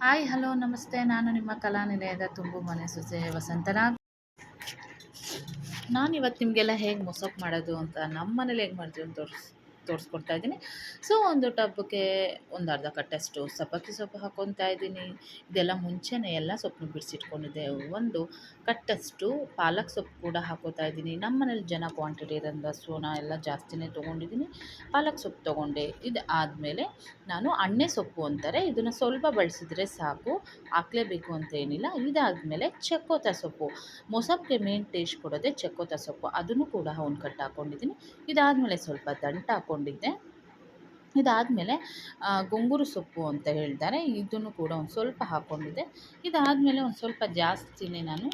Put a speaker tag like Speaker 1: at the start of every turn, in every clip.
Speaker 1: Hi hello ನಮಸ್ತೆ ನಾನು ನಿಮ್ಮ ಕಲಾನಿಲಯದ ತುಂಬು ಮನೆ ಸೊಸೆ ವಸಂತನಾ ನಾನು ಇವತ್ತು ನಿಮಗೆಲ್ಲ ಹೇಗೆ ಮೊಸಪ್ ಮಾಡೋದು ಅಂತ ನಮ್ಮ ಮನೇಲಿ ಹೇಗೆ ಮಾಡ್ತೀವಿ ಅಂತ ತೋರಿಸ್ ತೋರಿಸ್ಕೊಡ್ತಾ ಇದ್ದೀನಿ. ಸೊ ಒಂದು ಟಬ್ಬಕ್ಕೆ ಒಂದು ಅರ್ಧ ಕಟ್ಟಷ್ಟು ಸಬ್ಬಕ್ಕಿ ಸೊಪ್ಪು ಹಾಕ್ಕೊತಾ ಇದ್ದೀನಿ. ಇದೆಲ್ಲ ಮುಂಚೆನೇ ಎಲ್ಲ ಸೊಪ್ಪನ್ನು ಬಿಡಿಸಿಟ್ಕೊಂಡಿದ್ದೆ ಒಂದು ಕಟ್ಟಷ್ಟು ಪಾಲಕ್ ಸೊಪ್ಪು ಕೂಡ ಹಾಕೋತಾ ಇದ್ದೀನಿ. ನಮ್ಮ ಮನೇಲಿ ಜನ ಕ್ವಾಂಟಿಟಿ ಇರೋದ್ರಿಂದ ಸೊ ನಾ ಎಲ್ಲ ಜಾಸ್ತಿನೇ ತೊಗೊಂಡಿದ್ದೀನಿ. ಪಾಲಕ್ ಸೊಪ್ಪು ತೊಗೊಂಡೆ. ಇದು ಆದಮೇಲೆ ನಾನು ಅಣ್ಣೆ ಸೊಪ್ಪು ಅಂತಾರೆ. ಇದನ್ನು ಸ್ವಲ್ಪ ಬಳಸಿದ್ರೆ ಸಾಕು. ಹಾಕ್ಲೇಬೇಕು ಅಂತ ಏನಿಲ್ಲ. ಇದಾದಮೇಲೆ ಚಕ್ಕೋತ ಸೊಪ್ಪು. ಮೊಸಪ್ಗೆ ಮೇನ್ ಟೇಸ್ಟ್ ಕೊಡೋದೇ ಚಕ್ಕೋತ ಸೊಪ್ಪು. ಅದನ್ನು ಕೂಡ ಒಂದು ಕಟ್ಟು ಹಾಕ್ಕೊಂಡಿದ್ದೀನಿ ಇದಾದಮೇಲೆ ಸ್ವಲ್ಪ ದಂಟು ಹಾಕ್ಕೊಂಡಿದ್ದೆ ಇದಾದಮೇಲೆ ಗೊಂಗೂರು ಸೊಪ್ಪು ಅಂತ ಹೇಳ್ತಾರೆ. ಇದನ್ನು ಕೂಡ ಒಂದು ಸ್ವಲ್ಪ ಹಾಕ್ಕೊಂಡಿದ್ದೆ ಇದಾದಮೇಲೆ ಒಂದು ಸ್ವಲ್ಪ ಜಾಸ್ತಿನೇ ನಾನು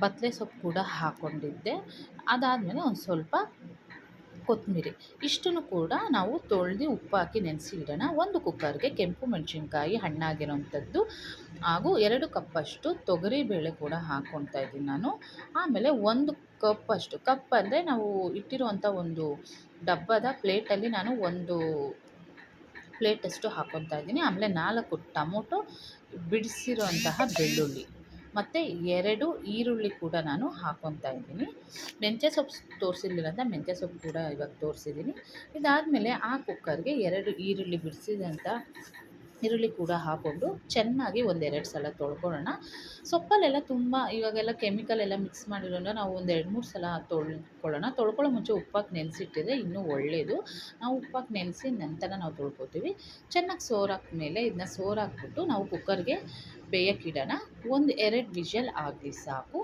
Speaker 1: ಬತ್ತಲೆ ಸೊಪ್ಪು ಕೂಡ ಹಾಕ್ಕೊಂಡಿದ್ದೆ ಅದಾದಮೇಲೆ ಒಂದು ಸ್ವಲ್ಪ ಕೊತ್ತಂಬರಿ. ಇಷ್ಟನ್ನು ಕೂಡ ನಾವು ತೊಳೆದು ಉಪ್ಪು ಹಾಕಿ ನೆನೆಸಿ ಇಡೋಣ ಒಂದು ಕುಕ್ಕರ್ಗೆ ಕೆಂಪು ಮೆಣಸಿನ್ಕಾಯಿ ಹಣ್ಣಾಗಿರೋಂಥದ್ದು ಹಾಗೂ ಎರಡು ಕಪ್ಪಷ್ಟು ತೊಗರಿಬೇಳೆ ಕೂಡ ಹಾಕ್ಕೊತಾ ಇದ್ದೀನಿ ನಾನು. ಆಮೇಲೆ ಒಂದು ಕಪ್ಪಷ್ಟು, ಕಪ್ ಅಂದರೆ ನಾವು ಇಟ್ಟಿರುವಂಥ ಒಂದು ಡಬ್ಬದ ಪ್ಲೇಟಲ್ಲಿ ನಾನು ಒಂದು ಪ್ಲೇಟಷ್ಟು ಹಾಕ್ಕೊತಾ ಇದ್ದೀನಿ. ಆಮೇಲೆ ನಾಲ್ಕು ಟೊಮೊಟೊ ಬಿಡಿಸಿರುವಂತಹ ಬೆಳ್ಳುಳ್ಳಿ. ಮತ್ತು ಎರಡು ಈರುಳ್ಳಿ ಕೂಡ ನಾನು ಹಾಕೊತಾ ಇದ್ದೀನಿ. ಮೆಂತ್ಯ ಸೊಪ್ಪು ತೋರಿಸಿರ್ಲಿಲ್ಲ ಮೆಂತ್ಯ ಸೊಪ್ಪು ಕೂಡ ಇವಾಗ ತೋರಿಸಿದ್ದೀನಿ. ಇದಾದಮೇಲೆ ಆ ಕುಕ್ಕರ್ಗೆ ಎರಡು ಈರುಳ್ಳಿ ಬಿಡಿಸಿದಂಥ ಈರುಳ್ಳಿ ಕೂಡ ಹಾಕ್ಕೊಂಡು ಚೆನ್ನಾಗಿ ಒಂದೆರಡು ಸಲ ತೊಳ್ಕೊಳ್ಳೋಣ. ಸೊಪ್ಪಲ್ಲೆಲ್ಲ ತುಂಬ ಇವಾಗೆಲ್ಲ ಕೆಮಿಕಲ್ ಎಲ್ಲ ಮಿಕ್ಸ್ ಮಾಡಿರೋದ್ರಿಂದ ನಾವು ಒಂದು ಎರಡು ಮೂರು ಸಲ ತೊಳ್ಕೊಳ್ಳೋಣ. ತೊಳ್ಕೊಳ್ಳೋ ಮುಂಚೆ ಉಪ್ಪಾಕಿ ನೆನೆಸಿಟ್ಟಿದ್ರೆ ಇನ್ನೂ ಒಳ್ಳೆಯದು ನಾವು ಉಪ್ಪಾಕಿ ನೆನೆಸಿ ನಂತರ ನಾವು ತೊಳ್ಕೊತೀವಿ. ಚೆನ್ನಾಗಿ ಸೋರಾಕ್ಮೇಲೆ ಇದನ್ನ ಸೋರಾಕ್ಬಿಟ್ಟು ನಾವು ಕುಕ್ಕರ್ಗೆ ಬೇಯಕ್ಕಿಡೋಣ ಒಂದು ಎರಡು ವಿಷಲ್ ಆಗಲಿ ಸಾಕು.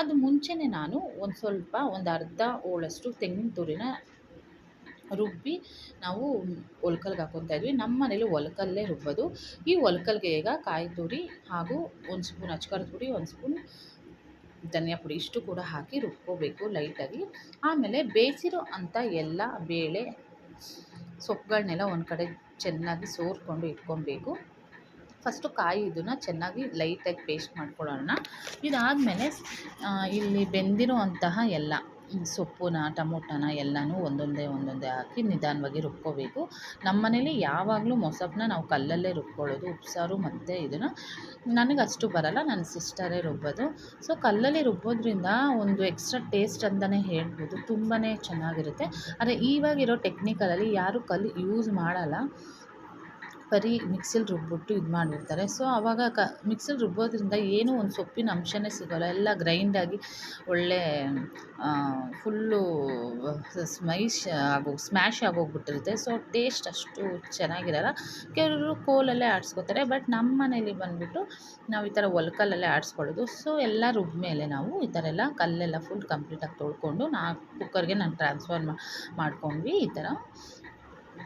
Speaker 1: ಅದು ಮುಂಚೆನೇ ನಾನು ಒಂದು ಸ್ವಲ್ಪ ಒಂದು ಅರ್ಧ ಓಳಷ್ಟು ತೆಂಗಿನ ತುರಿನ ರುಬ್ಬಿ ನಾವು ಒಲ್ಕಲ್ಗೆ ಹಾಕ್ಕೊತಾ ಇದ್ವಿ. ನಮ್ಮ ಮನೇಲಿ ಒಲ್ಕಲ್ಲೇ ರುಬ್ಬೋದು. ಈ ಒಲ್ಕಲ್ಗೆ ಈಗ ಕಾಯಿ ತುರಿ ಹಾಗೂ ಒಂದು ಸ್ಪೂನ್ ಅಚ್ಕಾರದ ಪುಡಿ, ಒಂದು ಸ್ಪೂನ್ ಧನಿಯಾ ಪುಡಿ ಇಷ್ಟು ಕೂಡ ಹಾಕಿ ರುಬ್ಕೋಬೇಕು ಲೈಟಾಗಿ. ಆಮೇಲೆ ಬೇಯಿಸಿರೋ ಅಂಥ ಎಲ್ಲ ಬೇಳೆ ಸೊಪ್ಪುಗಳನ್ನೆಲ್ಲ ಒಂದು ಕಡೆ ಚೆನ್ನಾಗಿ ಸೋರ್ಕೊಂಡು ಇಟ್ಕೊಬೇಕು. ಫಸ್ಟು ಕಾಯಿ ಇದನ್ನು ಚೆನ್ನಾಗಿ ಲೈಟಾಗಿ ಪೇಸ್ಟ್ ಮಾಡ್ಕೊಳ್ಳೋಣ. ಇದಾದಮೇಲೆ ಇಲ್ಲಿ ಬೆಂದಿರುವಂತಹ ಎಲ್ಲ, ಸೊಪ್ಪುನ, ಟೊಮೊಟೊನ ಎಲ್ಲನೂ ಒಂದೊಂದೇ ಒಂದೊಂದೇ ಹಾಕಿ ನಿಧಾನವಾಗಿ ರುಬ್ಕೋಬೇಕು. ನಮ್ಮ ಮನೇಲಿ ಯಾವಾಗಲೂ ಮೊಸಪ್ಪನ್ನ ನಾವು ಕಲ್ಲಲ್ಲೇ ರುಬ್ಕೊಳ್ಳೋದು, ಉಪ್ಸಾರು ಮತ್ತು ಇದನ್ನು. ನನಗೆ ಅಷ್ಟು ಬರಲ್ಲ, ನನ್ನ ಸಿಸ್ಟರೇ ರುಬ್ಬೋದು. ಸೊ, ಕಲ್ಲಲ್ಲಿ ರುಬ್ಬೋದ್ರಿಂದ ಒಂದು ಎಕ್ಸ್ಟ್ರಾ ಟೇಸ್ಟ್ ಅಂತಲೇ ಹೇಳ್ಬೋದು. ತುಂಬಾ ಚೆನ್ನಾಗಿರುತ್ತೆ. ಆದರೆ, ಇವಾಗಿರೋ ಟೆಕ್ನಿಕಲಲ್ಲಿ ಯಾರೂ ಕಲ್ಲು ಯೂಸ್ ಮಾಡಲ್ಲ. ಬರೀ ಮಿಕ್ಸಿಲಿ ರುಬ್ಬಿಟ್ಟು ಇದು ಮಾಡಿರ್ತಾರೆ. ಸೊ ಆವಾಗ ಕ, ಮಿಕ್ಸಿಲಿ ರುಬ್ಬೋದ್ರಿಂದ ಏನೂ ಒಂದು ಸೊಪ್ಪಿನ ಅಂಶನೇ ಸಿಗೋಲ್ಲ. ಎಲ್ಲ ಗ್ರೈಂಡಾಗಿ ಒಳ್ಳೆ ಫುಲ್ಲು ಸ್ಮೈಶ್ ಆಗೋ, ಸ್ಮ್ಯಾಶ್ ಆಗೋಗ್ಬಿಟ್ಟಿರುತ್ತೆ. ಸೊ ಟೇಸ್ಟ್ ಅಷ್ಟು ಚೆನ್ನಾಗಿರಲ್ಲ. ಕೆಲವರು ಕೋಲಲ್ಲೇ ಆಡಿಸ್ಕೋತಾರೆ. ಬಟ್ ನಮ್ಮ ಮನೇಲಿ ಬಂದುಬಿಟ್ಟು ನಾವು ಈ ಥರ ಒಲ್ಕಲ್ಲಲ್ಲೇ ಆಡಿಸ್ಕೊಳ್ಳೋದು. ಸೊ ಎಲ್ಲ ರುಬ್ಮೇಲೆ ನಾವು ಈ ಥರ ಎಲ್ಲ ಕಲ್ಲೆಲ್ಲ ಫುಲ್ ಕಂಪ್ಲೀಟಾಗಿ ತೊಳ್ಕೊಂಡು ನಾ ಕುಕ್ಕರ್ಗೆ ನಾನು ಟ್ರಾನ್ಸ್ಫರ್ ಮಾಡ್ಕೊಂಡ್ವಿ ಈ ಥರ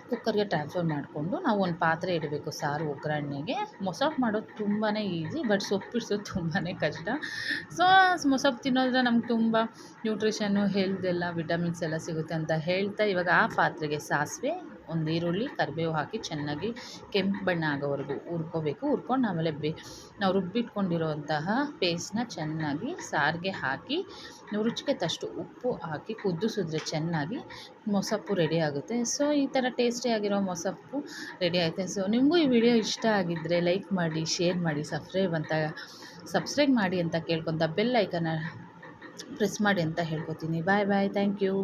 Speaker 1: ಕುಕ್ಕರ್ಗೆ ಟ್ರಾನ್ಸ್ಫರ್ ಮಾಡಿಕೊಂಡು ನಾವು ಒಂದು ಪಾತ್ರೆ ಇಡಬೇಕು ಸಾರು ಒಗ್ಗರಣೆಗೆ ಮೊಸಪ್ಪು ಮಾಡೋದು ತುಂಬಾ ಈಸಿ ಬಟ್ ಸೊಪ್ಪು ಬಿಡ್ಸೋದು ತುಂಬಾ ಕಷ್ಟ. ಸೊ ಮೊಸಪ್ಪು ತಿನ್ನೋದ್ರೆ ನಮ್ಗೆ ತುಂಬ ನ್ಯೂಟ್ರಿಷನ್ನು ಹೆಲ್ತ್ ಎಲ್ಲ ವಿಟಮಿನ್ಸ್ ಎಲ್ಲ ಸಿಗುತ್ತೆ ಅಂತ ಹೇಳ್ತಾ ಇವಾಗ ಆ ಪಾತ್ರೆಗೆ ಸಾಸಿವೆ ಒಂದು ಈರುಳ್ಳಿ, ಕರಿಬೇವು ಹಾಕಿ ಚೆನ್ನಾಗಿ ಕೆಂಪು ಬಣ್ಣ ಆಗೋವರೆಗೂ ಹುರ್ಕೋಬೇಕು. ಹುರ್ಕೊಂಡು ಆಮೇಲೆ ಬೇ, ನಾವು ರುಬ್ಬಿಟ್ಕೊಂಡಿರುವಂತಹ ಪೇಸ್ಟ್ನ ಚೆನ್ನಾಗಿ ಸಾರಿಗೆ ಹಾಕಿ ರುಚಿಗೆ ತಷ್ಟು ಉಪ್ಪು ಹಾಕಿ ಕುದಿಸಿದ್ರೆ ಚೆನ್ನಾಗಿ ಮೊಸಪ್ಪು ರೆಡಿ ಆಗುತ್ತೆ. ಸೊ ಈ ಥರ ಟೇಸ್ಟಿಯಾಗಿರೋ ಮೊಸಪ್ಪು ರೆಡಿ ಆಗುತ್ತೆ ಸೊ ನಿಮಗೂ ಈ ವಿಡಿಯೋ ಇಷ್ಟ ಆಗಿದ್ದರೆ ಲೈಕ್ ಮಾಡಿ ಶೇರ್ ಮಾಡಿ ಸಬ್ಸ್ಕ್ರೈಬ್ ಅಂತ ಸಬ್ಸ್ಕ್ರೈಬ್ ಮಾಡಿ ಅಂತ ಕೇಳ್ಕೊತ ಬೆಲ್ ಐಕನ್ನ ಪ್ರೆಸ್ ಮಾಡಿ ಅಂತ ಹೇಳ್ಕೊತೀನಿ. ಬಾಯ್ ಬಾಯ್ ಥ್ಯಾಂಕ್ ಯು